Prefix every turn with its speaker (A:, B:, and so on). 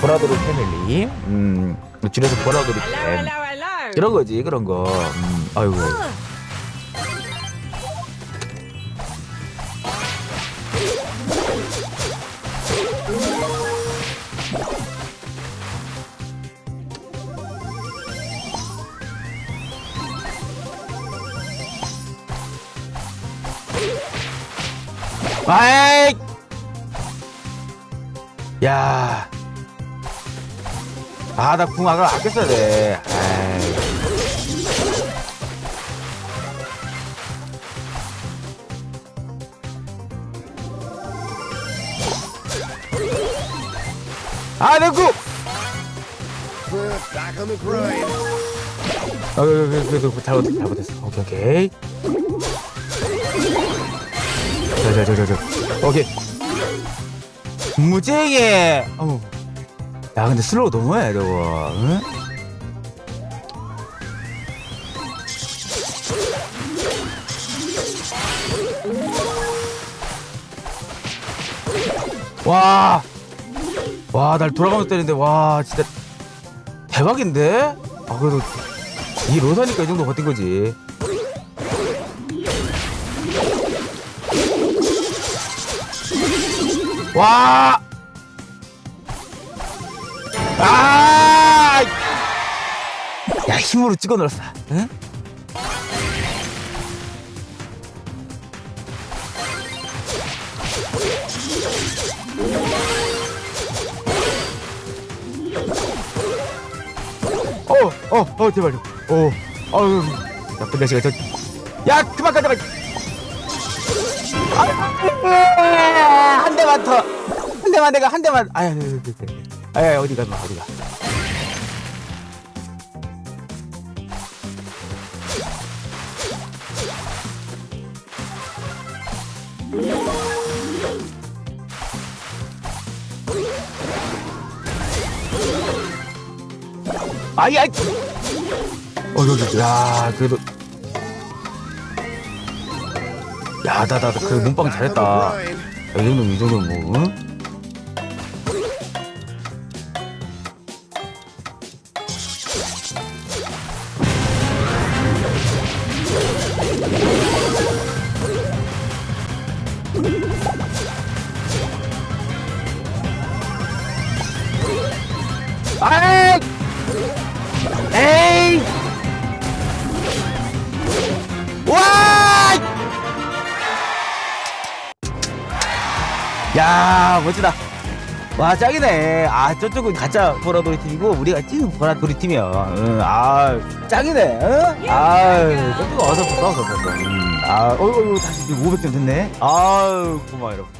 A: 보라돌이 패밀리. 음, 줄여서 보라돌이 팬. 이런 거지, 그런 거. 음, 아이고. 아이! 야. 아, 나궁 아까 아꼈어야 돼. 아, 내 궁!
B: Back on the grind.
A: 어, 그래도 잘못 잘못했어. 오케이 오케이. 저저저 저 저. 오케이. 무쟁이. 어우. 야 근데 슬로우 너무해 저거. 응? 와. 와, 날 돌아가면서 때리는데, 와, 진짜 대박인데? 아, 그래도 이 로사니까 이 정도 버틴 거지. 와! 아! 야, 힘으로 찍어 넣었어. 응? 어, 어, 어, 제발. 어, 어유, 나쁜 자식아, 저. 야, 그만 가자, 말. 아, 한 대만 더. 한 대만 내가 한 대만. 아야, 아야, 어디 가, 어디 가. 아이, 아이. 어, 여기, 야, 그래도. 야, 나, 나, 그 몸빵
B: on the
A: 잘했다.
B: grind.
A: 이 정도면, 이 정도면 뭐, 응? 와! 야, 멋지다. 와, 짱이네. 아, 저쪽은 가짜 보라돌이 팀이고, 우리가 찐 보라돌이 팀이야. 응, 아, 짱이네. 응? 아, 저쪽은 어서 봤어, 어서 봤어. 음, 아, 어이구, 어이구, 다시 500점 됐네. 아유, 고마워, 여러분.